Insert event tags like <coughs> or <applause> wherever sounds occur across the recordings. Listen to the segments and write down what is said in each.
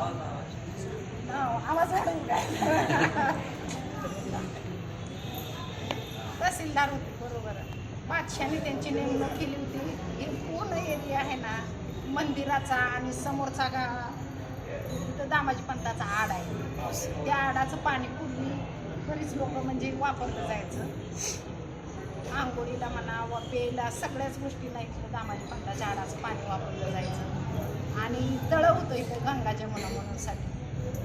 हो, आवाज वाढवून काय तहसीलदार होते बरोबर. बादशाने त्यांची नेमणूक केली होती. हे पूर्ण एरिया आहे ना मंदिराचा आणि समोरचा गा तिथं दामाजी पंताचा आड आहे. त्या आडाचं पाणी पूर्वी बरीच लोक म्हणजे वापरलं जायचं. आंघोळीला म्हणा व प्यायला सगळ्याच गोष्टी नाही इथं दामाजी पंताच्या आडाचं पाणी वापरलं जायचं. आणि तळं होतं इथं गंगाच्या म्हणूनसाठी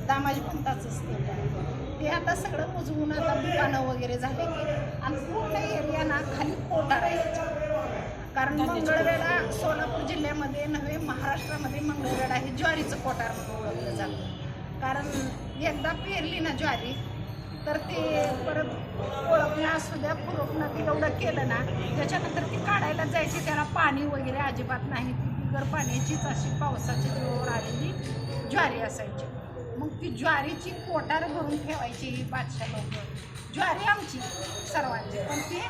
दामाजी पंताचंच तेवढं. ते आता सगळं मुजवून आता दुकानं वगैरे झाले आणि पूर्ण एरिया ना खाली पोटार आहे कारण मंगळवेढा सोलापूर जिल्ह्यामध्ये नव्हे महाराष्ट्रामध्ये मंगळवेढा हे ज्वारीचं पोटार म्हणून ओळखलं जातं. कारण एकदा पेरली ना ज्वारी तर ते परत ओळखणं असू द्या खुरपणं ती एवढं केलं ना त्याच्यानंतर ती काढायला जायची त्याला पाणी वगैरे अजिबात नाही. ती बिगर पाण्याचीच अशी पावसाची जवळ आलेली ज्वारी असायची. मग ती ज्वारीची कोटार भरून ठेवायची ही बादशाह लोक. ज्वारी आमची सर्वांची पण ती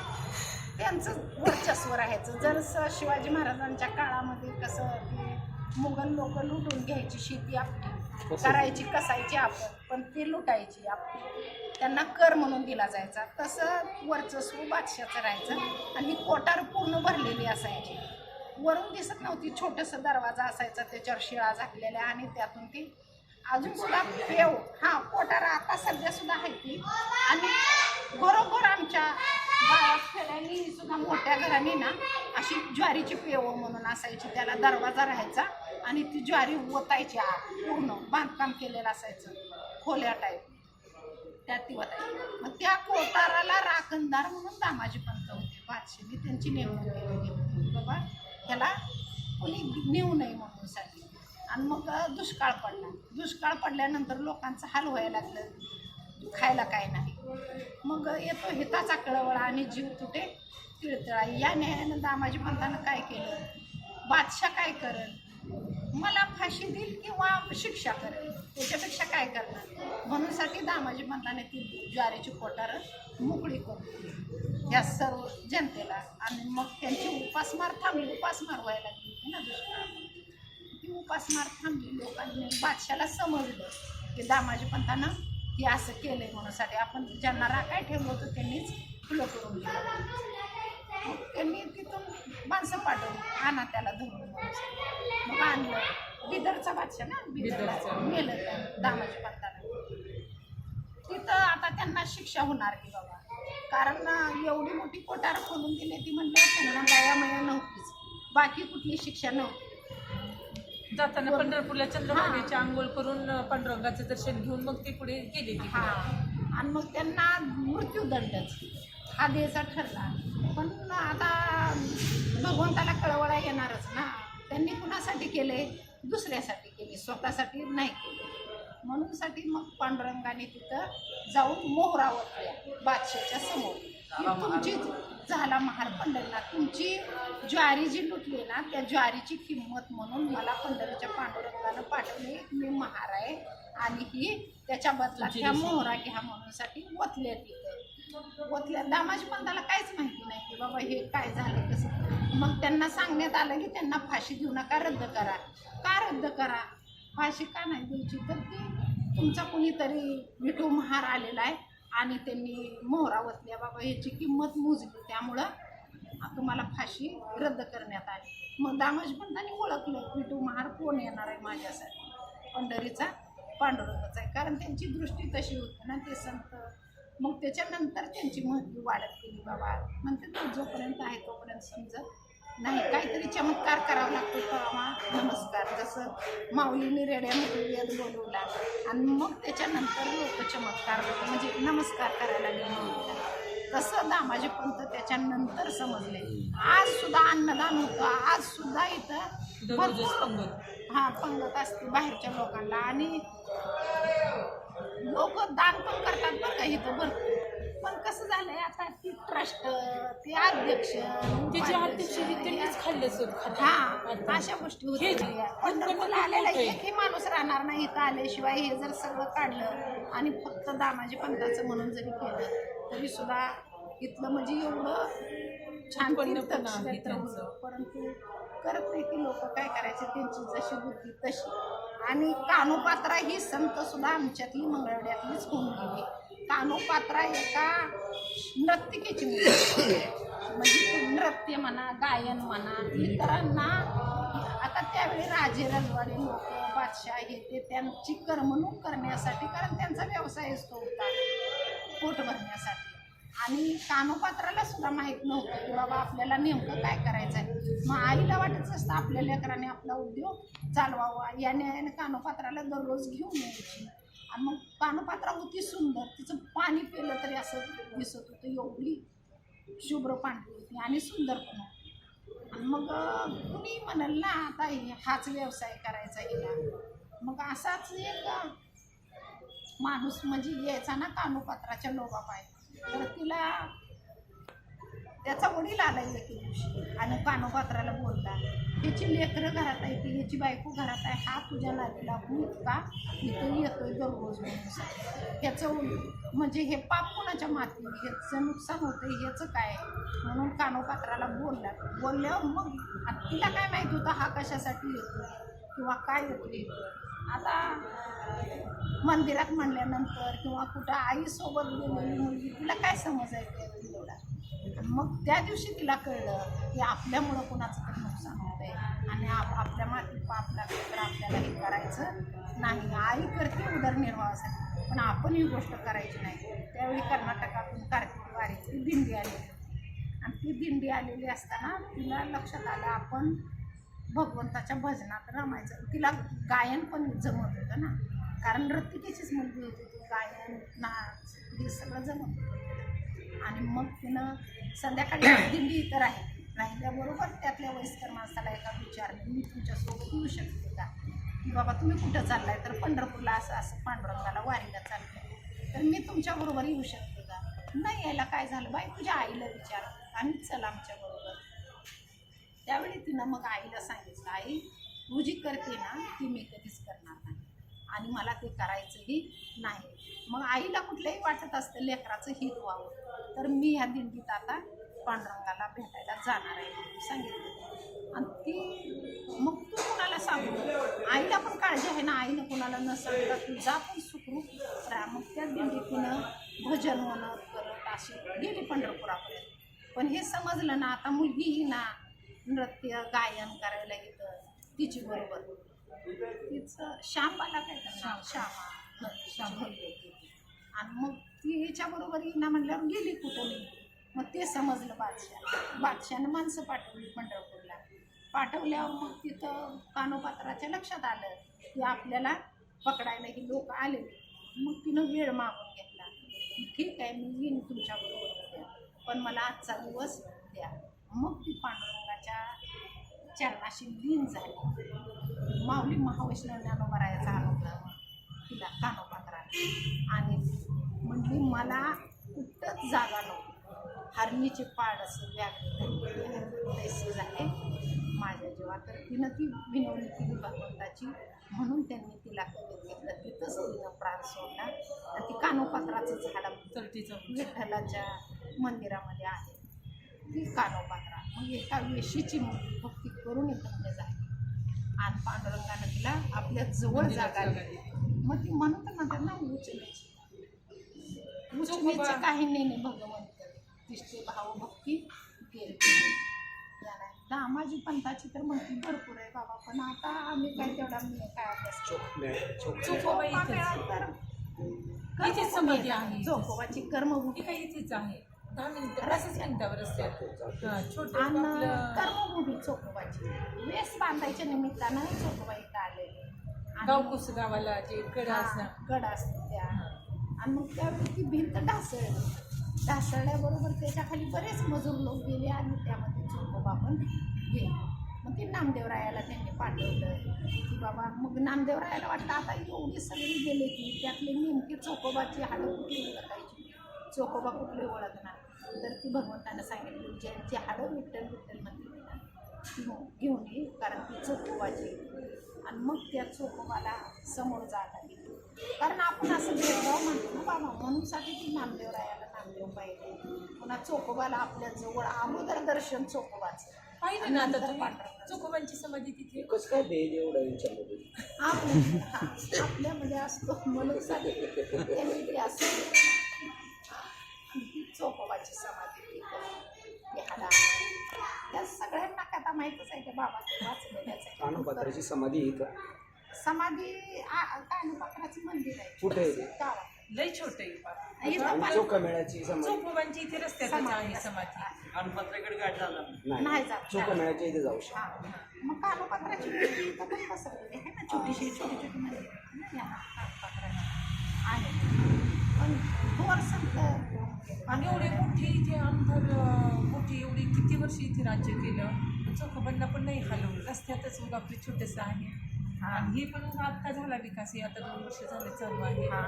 त्यांचं वर्चस्व राहायचं. जर स- शिवाजी महाराजांच्या काळामध्ये कसं ते मुघल लोक लुटून घ्यायची शेती आपली करायची कसायची आपण पण ती लुटायची आपण त्यांना कर म्हणून दिला जायचा. तसं वर्चस्व बादशाचं राहायचं आणि कोटार पूर्ण भरलेली असायची. वरून दिसत नव्हती छोटंसं दरवाजा असायचा त्याच्यावर शिळा झाकलेल्या आणि त्यातून ती अजून सुद्धा पेव हा कोटार आता सध्या सुद्धा आहे ती. आणि बरोबर आमच्या गावात सुद्धा मोठ्या घरांनी ना अशी ज्वारीची पेव म्हणून असायची त्याला दरवाजा राहायचा आणि ती ज्वारी ओतायची पूर्ण बांधकाम केलेलं असायचं खोल्या टाईप त्यात ती ओतायची. मग त्या कोताराला राखणदार म्हणून दामाजी पंत होते बादशेने त्यांची नेमणूक केलेली होती. बाबा ह्याला कोणी नेऊ नये म्हणून साठी आणि मग दुष्काळ पडला. दुष्काळ पडल्यानंतर लोकांचं हाल व्हायला लागलं. खायला काय नाही. मग येतो हिताचा कळवळा आणि जीव तुटे तिळतळा या न्यायानं दामाजी पंतानं काय केलं? बादशाह काय करेल? मला फाशी देईल किंवा शिक्षा करेल? त्याच्यापेक्षा काय करणार? म्हणूनसाठी दामाजी पंताने ती ज्वारीची कोटार मोकळी करून या सर्व जनतेला आणि मग त्यांची उपासमार थांबली. उपासमार व्हायला लागली. ना दुसरा ती उपासमार थांबली. लोकांनी बादशाला समजलं. की दामाजी पंतानं हे असं केलंय म्हणूनसाठी आपण ज्यांना राखाय ठेवलं होतं त्यांनीच फुलं करून दिलं. त्यांनी तिथून माणसं पाठवली आणा त्याला धरून. मग आणलं. बिदरचा बादशाह ना? बिदरचा. मेलं त्या दामाजी पंतानं तिथं आता त्यांना शिक्षा होणार की बाबा. कारण एवढी मोठी कोटार खोलून दिली ती म्हणलं त्यांना गायामया नव्हतीच. बाकी कुठली शिक्षा नव्हती. जाताना पंढरपूरला चंद्रभागेची आंघोळ करून पांडुरंगाचं दर्शन घेऊन मग ती पुढे गेली ती हा. आणि मग त्यांना मृत्यूदंडच हा द्यायचा ठरला. पण आता भगवंताला कळवळा येणारच ना. त्यांनी कुणासाठी केले? दुसऱ्यासाठी केले. स्वतःसाठी नाही केले. म्हणूनसाठी मग पांडुरंगाने तिथं जाऊन मोहरा ओतल्या बादशाच्या समोर की तुमची झाला महार पंढरीनाथ. तुमची ज्वारी जी लुटली ना त्या ज्वारीची किंमत म्हणून मला पंढरीच्या पांडुरंगानं पाठवले. मी महार आहे आणि ही त्याच्या बदला दिशा. मोहरा घ्या म्हणून साठी ओतल्या तिथं. ओतल्या. दामाजी पंताला काहीच माहिती नाही की बाबा हे काय झालं कसं मग त्यांना सांगण्यात आलं की त्यांना फाशी देऊ नका रद्द करा. का रद्द करा? फाशी का नाही द्यायची? तर ती तुमचा कुणीतरी विठू महार आलेला आहे. आणि त्यांनी मोहरावतल्या बाबा ह्याची किंमत मोजली. त्यामुळं तुम्हाला फाशी रद्द करण्यात आली. मग दामाजी पंतांनी ओळखलं. तू महार कोण येणार आहे माझ्यासाठी? पंढरीचा पांडुरंगाचा आहे. कारण त्यांची दृष्टी तशी होती ना ते संत. मग त्याच्यानंतर त्यांची महत्त्व वाढत गेली. बाबा म्हणते तो जोपर्यंत आहे तोपर्यंत समजत नाही काहीतरी चमत्कार करावा लागतो तेव्हा नमस्कार जसं माऊलीने रेड्यामध्ये वेद बोलवला. आणि मग त्याच्यानंतर लोक चमत्कार म्हणजे नमस्कार करायला माऊलीला तसं दामाजी पंत त्याच्यानंतर समजले. आज सुद्धा अन्नदान होतं. आज सुद्धा इथं भरपूर हा पंगत असते बाहेरच्या लोकांना. आणि लोक दान पण करतात बरं का इथं भरपूर. पण कसं झालंय आता ती ट्रस्ट ते अध्यक्ष त्याची अध्यक्ष त्यांनीच खाल्लं सर हा अशा गोष्टी. होत्या पंढरपूरला आलेला एकही माणूस राहणार नाही इथं आल्याशिवाय हे जर सगळं काढलं आणि फक्त दामाजी पंताचं म्हणून जरी केलं तरी सुद्धा इथलं म्हणजे एवढं छान उत्पन्न पण तीर्थक्षेत्र आहे त्यांचं. होतं. परंतु करत नाही की लोक काय करायचे त्यांची जशी बुद्धी तशी आणि कानोपात्रा ही संत सुद्धा आमच्यातली मंगळवड्यातलीच होऊन गेली कानोपात्र एका नर्तिकेची मुलगी म्हणजे नृत्य म्हणा गायन म्हणा इतरांना आता त्यावेळी राजे रजवाडे लोक बादशाह हे ते त्यांची करमणूक करण्यासाठी कारण त्यांचा व्यवसायच तो होता पोट भरण्यासाठी. आणि कानोपात्राला सुद्धा माहीत नव्हतं की बाबा आपल्याला नेमकं काय करायचं आहे. मग आईला वाटत असतं आपल्या लेकराने आपला उद्योग चालवावा. या न्यायाने कानोपात्राला दररोज घेऊन यायची. आणि मग कानोपात्रा होती सुंदर तिचं पाणी पिलं तरी असं दिसत होतं. एवढी शुभ्र पांढरी होती आणि सुंदर पण होती. आणि मग कुणी म्हणाल ना आता हाच व्यवसाय करायचा हिला मग असाच एक माणूस म्हणजे यायचा ना कानोपात्राच्या लोबापाय. तर तिला त्याचा वडील आला एके दिवशी आणि कानोपात्राला बोलला ह्याची लेकरं घरात आहे ती ह्याची बायको घरात आहे हा तुझ्या नातीला भूत का? इथं येतोय दररोज म्हणून ह्याचं म्हणजे हे पाप कोणाच्या माती ह्याचं नुकसान होतं ह्याचं काय म्हणून कानोपात्राला बोलला बोलल्यावर मग तिला काय माहिती होतं हा कशासाठी येतो किंवा काय येतोय आता मंदिरात म्हणल्यानंतर किंवा कुठं आईसोबत गेलेली मुलगी तिला काय समजायचं? आहे मग त्या दिवशी तिला कळलं की आपल्यामुळं कुणाचं तरी नुकसान होतंय आणि आप आपल्या मातीत पाप लागलं तर आपल्याला हे करायचं नाही. आई करते उदरनिर्वाहासाठी पण आपण ही गोष्ट करायची नाही. त्यावेळी कर्नाटकातून कार्तिक वारीची दिंडी आलेली आणि ती दिंडी आलेली असताना तिला लक्षात आलं आपण भगवंताच्या भजनात रमायचं. तिला गायन पण जमत होतं ना. कारण नर्तिकेचीच मुलगी होती. ती गायन नाच हे सगळं जमत होतं. आणि मग तिनं संध्याकाळी <coughs> दिंडी इथं राहिली. राहिल्याबरोबर त्यातल्या वयस्कर माणसाला एका विचारलं मी तुमच्यासोबत येऊ शकते का? की बाबा तुम्ही कुठं चाललाय? तर पंढरपूरला असं असं पांडुरंगाला वारीला चाललंय. तर मी तुमच्याबरोबर येऊ शकते का? नाही यायला काय झालं? बाई तुझ्या आईला विचार. आणि चल आमच्याबरोबर त्यावेळी तिनं मग आईला सांगितलं आई तू जी करते ना ती मी कधीच करणार नाही. आणि मला ते करायचंही नाही. मग आईला कुठलंही वाटत असतं लेकराचं हित व्हावं तर मी ह्या दिंडीत आता पांडुरंगाला भेटायला जाणार आहे म्हणून सांगितलं. आणि ती मग तू कुणाला सांगू? आईला पण काळजी आहे ना आईनं कुणाला न सांगता तू जा पण सुखरूप राहा. मग त्या दिंडीतून भजन म्हणत करत अशी गेली पंढरपुरापर्यंत. पण हे समजलं ना आता मुलगीही ना नृत्य गायन करायला येतं तिची बरोबर. तिचं काय श्याम. श्यामा. हं, श्याम. ती. आणि मग ती हिच्याबरोबर येईना म्हणल्यावर गेली कुठं मग ते समजलं बादशाह. बादशाहनं माणसं पाठवली पंढरपूरला. पाठवल्यावर मग तिथं कानोपात्राच्या लक्षात आलं की आपल्याला पकडायला ही लोक आले. मग तिनं वेळ मागून घेतला. ठीक आहे मी येईन तुमच्याबरोबर पण मला आजचा दिवस द्या. मग ती पांडुरंगाच्या चरणाशी लीन झाली. माऊली महावैष्णव ज्ञानोबरायाचा अनुग्रह तिला कानोपात्राला आणि म्हणली मला कुठंच जागा नको हरणीचे पाड असं व्याघ्र झाले. माझ्या जीवा तर तिनं ती विनवणी केली भगवंताची. म्हणून त्यांनी तिला करीत घेतलं तिथंच तिनं प्राण सोडला. आणि ती कानोपात्राचं झाड तर तिचं विठ्ठलाच्या मंदिरामध्ये आहे. ती कानोपात्रा मग एका वेशीची भक्ती करून धन्य झाली आणि पांडुरंगानं तिला आपल्या जवळ जागा दिली मग ती म्हणत म्हणतात ना उचलेची उचलेचं काही नाही भगवंत. तिसरे भाव भक्ती केली दामाजी पंथाची तर म्हणती भरपूर आहे बाबा पण आता आम्ही काय तेवढा काय अभ्यास तर कर्मभूमी काही इथेच आहे. दहा मिनिटं रसच मिनिटावर असते. छोटं आणि आपलं कर्मभूमी चोखोबाची. वेस बांधायच्या निमित्तानं चोखोबा इथं आलेले. गावकुस गावाला जे हा, असणार गड असते त्या. आणि मग त्यावेळी ती भिंत ढासळली. ढासळल्याबरोबर त्याच्याखाली बरेच मजूर लोक गेले आणि त्यामध्ये चोखोबा पण गेले. मग ते नामदेवरायाला त्यांनी पाठवलं. की बाबा मग नामदेवरायाला वाटलं आता एवढी सगळी गेले की त्यातले नेमके चोखोबाची हाडं कुठली ओळखायची? चोखोबा कुठले ओळखणार? तर ती भगवंतानं सांगितलं ज्यांची हाडं विठ्ठल विठ्ठल म्हणते ना ती मग घेऊन ये कारण ती चोखोबाची. आणि मग त्या चोखोबाला समोर जात आली कारण आपण असं भेदभाव म्हणतो ना बाबा म्हणूनसाठी ती नामदेव रायाला नामदेव पाहिजे. पुन्हा चोखोबाला आपल्या जवळ अगोदर दर्शन चोखोबाचं. पाहिलं ना आता तुम्ही. चोखोबांची समाधी तिथे? कसं काय भेद एवढा हा, आपल्यामध्ये असतो म्हणून सांगितलं. त्यांनी ते असं चोकोबाची समाधी त्या सगळ्यांना कथा माहीतच आहे वाचलेल्याच आहे कानोपात्राची समाधी इथं. समाधी आ- कानोपात्राचं मंदिर आहे. कुठे लय छोट आहे बाप. इथं समाधी. चोखोबांची इथे रस्त्यातच आहे समाधी. कानपत्राकडे गाठ झाला नाही नाही जात. चोखमेळ्याच्या इथे जाऊ शकतो हा. मग कानोपात्राची मूर्ती इथं पण बसवलेली आहे ना छोटीशी छोटी छोटी मंदिर आहे ना या कानोपात्राची. आहे पण थोर संत आणि एवढी मोठी इथे आमदार मोठी एवढी किती वर्ष इथे राज्य केलं चोखोबांना पण नाही हलवलं रस्त्यातच मग आपली छोटंसं आहे. आणि हे पण आता झाला विकास हे आता दोन वर्ष झाले चालू आहे. हा.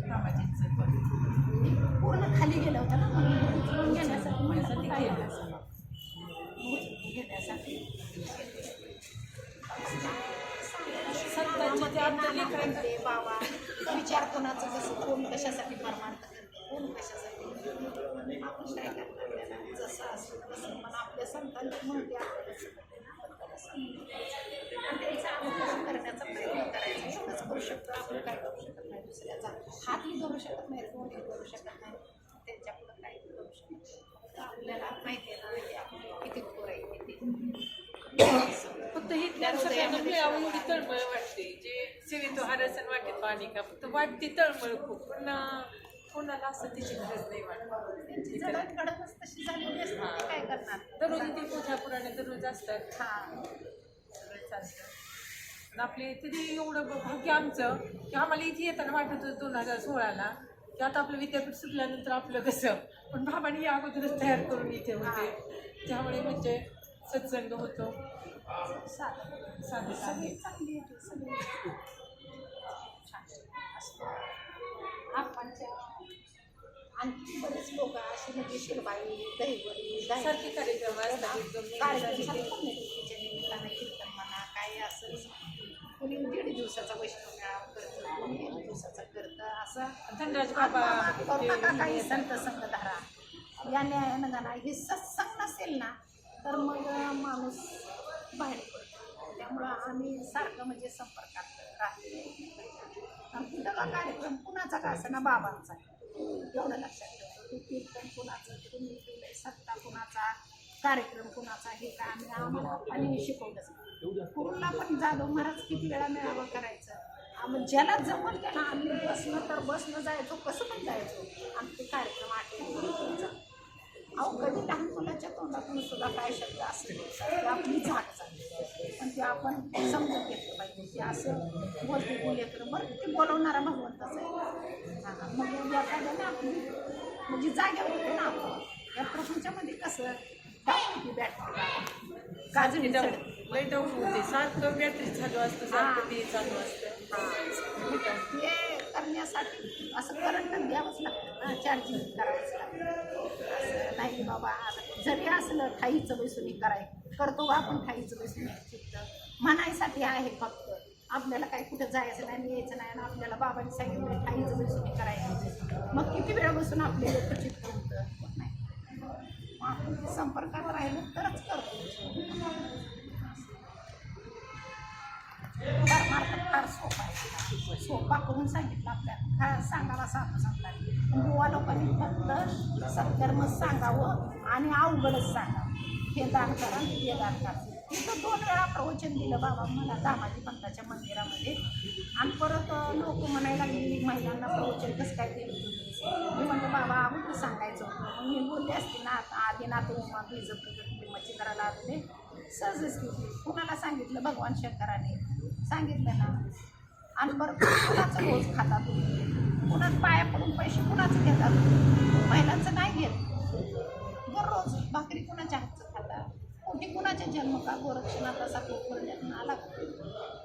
दामाजींचं पण पूर्ण खाली गेलं होतं ना? घेण्यासाठी घेण्यासाठी बाबा विचार कोणाचं कसं कोण कशासाठी परमार्थ करते कोण कशासाठी आपण काय जसं असेल तसं पण आपल्या संतांची म्हणते आपल्याला समजते ना, आणि त्यांचं अनुकरण करण्याचा प्रयत्न करायचा एवढंच करू शकतो आपण काय करू शकत नाही दुसऱ्याचा हातही धरू शकत नाही तोंडही करू शकत नाही त्यांच्या पुढं काही करू शकत नाही फक्त आपल्याला माहिती आहे ना ते आपण किती खोर आहे किती फक्त ही ज्ञान सगळ्यांना तळमळ वाटते जे सेवेतो हरसन वाटते पाणी का फक्त वाटते तळमळ खूप. पण कोणाला असं त्याची गरज नाही वाटत. तशी झालेली असते ते काय करणार? दररोज इथे पूजा पुराणे दररोज असतात. हा. सगळं चालतं. आणि आपले तरी एवढं भाग्य आमचं की आम्हाला इथे येताना वाटत होतं दोन हजार सोळाला की आता आपलं विद्यापीठ सुटल्यानंतर आपलं कसं? पण बाबांनी या अगोदरच तयार करून इथे होते. त्यामुळे म्हणजे सत्संग होतो. साधं साधे चांगली आहे सगळी छान असतं आपणच्या आणखी बरेच लोक असे म्हणजे शिरबाई दहिवडी दही. सारखे कार्यक्रम असतात. एकदम कार्यक्रम नेहमीसाठी सारखे ते. पुण्यतिथीच्या निमित्तानं कीर्तन म्हणा काही असं कोणी दीड दिवसाचा वैष्णव मेळावा करतं कोणी एक दिवसाचा करतं असं धनराज बाबा काही संत संगधारा या न्यायानं गाणं हे सत्संग नसेल ना तर मग माणूस बाहेर पडतो. त्यामुळं आम्ही सारखं म्हणजे संपर्कात राहतो. कार्यक्रम कुणाचा का असं ना बाबांचा एवढं लक्षात ठेवा. कीर्तन कुणाचं तुम्ही केलंय सत्ता कुणाचा कार्यक्रम कुणाचा हे का आम्ही आम्हाला आणि शिकवलंच कुणाला पण जाधव महाराज किती वेळा मेळावा करायचं आम्ही ज्याला जमल त्याला आम्ही बसणं तर बसणं जायचो कसं पण जायचो आमचे कार्यक्रम आठवण अहो कधी लहान मुलाच्या तोंडातून सुद्धा काय शब्द असतील आपली झाड पण ते आपण समजून घेतलं पाहिजे की असं बोलते बोलले तर बरं ते बोलवणारा भगवंताच आहे. हा, मग एखाद्याने आपली म्हणजे जाग्यावर होतो ना आपण या प्रपंचामध्ये कसं बॅटरी होते. सारखं बॅटरी चालू असतं सारखं ते चालू असतं. ते करण्यासाठी असं करंट द्यावंच लागतं ना चार्जिंग करावंच लागतं. नाही बाबा जरी असलं ठाईचं बसून कराय करतो आपण ठाईचं बसून. चित्त म्हणायसाठी आहे फक्त. आपल्याला काही कुठं जायचं नाही यायचं नाही आणि आपल्याला बाबांनी सांगितलं ठाईचं बसून करायचं मग किती वेळ बसून आपले लोक चित्त होतं नाही. मग आपण संपर्कात राहिलं तरच करतो. परमार्थ फार सोपा आहे. सोपा करून सांगितलं आपल्याला. काय सांगायला साधं सांगतात गोवा लोकांनी फक्त सत्कर्म सांगावं आणि अवघडच सांगावं. हे दान करा हे दान करा. तिथं दोन वेळा प्रवचन दिलं बाबा मला दामाजी पंताच्या मंदिरामध्ये. आणि परत लोक म्हणायला लागली महिलांना प्रवचन कसं काय दिलं तुम्ही? मी म्हणलं बाबा अगोदर सांगायचं होतं. मग मी बोलले असते ना आधी नातू उमा बीज प्रगती मच्छी करायला आले सहजच की कुणाला सांगितलं? भगवान शंकराने. सांगितलं ना. आणि बरं कुणाचं रोज खाता तुम्ही? कुणाच पाया पडून पैसे कुणाचं घेता तुम्ही? महिलांचं नाही घेत. दररोज भाकरी कुणाच्या हातचं खाता? कोटी कुणाच्या जन्म का गोरक्षणात असा जन्म आला?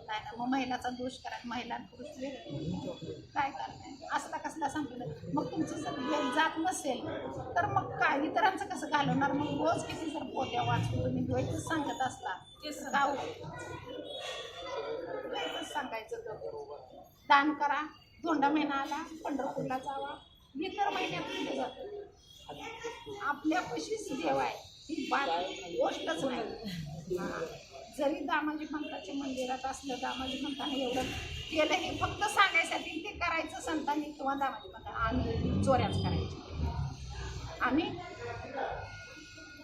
नाही ना मग महिलाचा दोष करा महिला पुरुष वेगळे काय करताय असला कसला संपलं? मग तुमचं जर वेळ जात नसेल तर मग काय? इतरांचं कसं घालवणार? मग रोज किती जर पोत्या वाचून तुम्ही द्वैतच सांगत असता? तेच तर गाव द्वैतच सांगायचं तर दान करा धोंडा महिना आला पंढरपूरला जावा. मी तर महिन्यात कुठे जातो. आपल्यापाशीच देव आहे. ही बात गोष्टच नाही. जरी दामाजी पंताच्या मंदिरात असलं दामाजी पंताने एवढं केलं हे फक्त सांगायसाठी ते करायचं संतांनी किंवा दामाजी पंताने आम्ही चोऱ्याच करायचे. आम्ही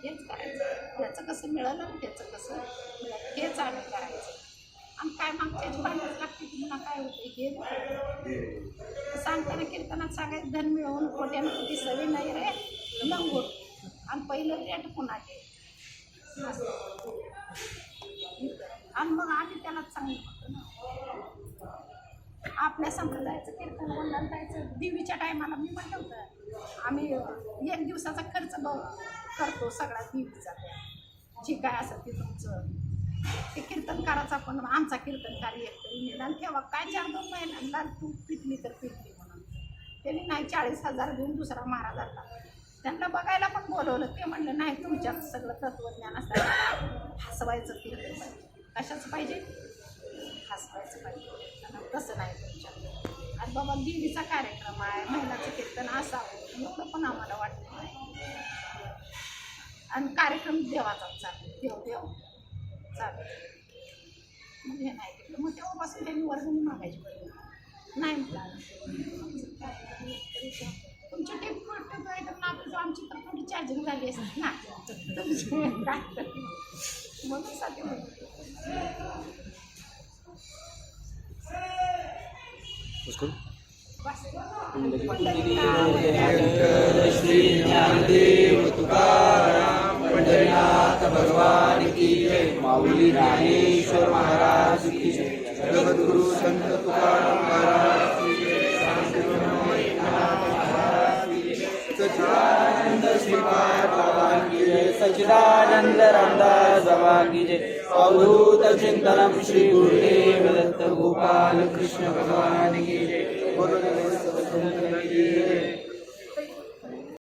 हेच करायचं. त्याचं कसं मिळालं त्याचं कसं मिळालं हेच आम्ही करायचं. आणि काय मागच्याची भांडच लागते पुन्हा काय होते हे सांगताना कीर्तनात सांगायचं धन मिळवून खोट्यानं कुठे सवय नाही रे. लंगूर आणि पहिलं रेट कुणाचे? आणि मग आधी त्यालाच चांगलं ना. आपल्या संप्रदायाचं कीर्तन वंदन जायचं. देवीच्या टायमाला मी म्हटलं होतं आम्ही एक दिवसाचा खर्च करतो सगळ्या देवीचा. जे काय असं ते तुमचं. ते कीर्तनकाराचा आपण आमचा कीर्तनकार एक तरी निदान ठेवा काय चार दोन महिन्यांना तू पिटली तर पिटली म्हणून. त्यांनी नाही चाळीस हजार देऊन दुसरा महाराज आला. त्यांना बघायला पण बोलवलं. ते म्हणलं नाही तुमच्यात सगळं तत्वज्ञान असतं. हसवायचं कीर्तन. पाहिजे कशाचं पाहिजे? हसवायचं पाहिजे. तसं नाही तुमच्या आणि बाबा देवीचा कार्यक्रम आहे. महिलाचं कीर्तन असावं. एवढं पण आम्हाला वाटतं नाही. आणि कार्यक्रम देवाचाच चालू देव देव. चालेल हे नाही केलं मग तेव्हापासून त्यांनी वर्गणी मागायची बरं नाही म्हटलं तुमची टीप टीप आहे तर नातूचं आमची तर थोडी चार्जिंग झाली असते ना तुमची म्हणून साठी उसको श्री ज्ञानदेव जय ज्ञानेश्वर महाराज की जगद्गुरु संत तुकाराम महाराज की जय। सच्चिदानंद श्रीपाद भगवान की जय। सचिदानंद रामदास भगवान की जय। अवधूत चिंतनम श्री गुरुदेव दत्त गोपाल कृष्ण भगवान की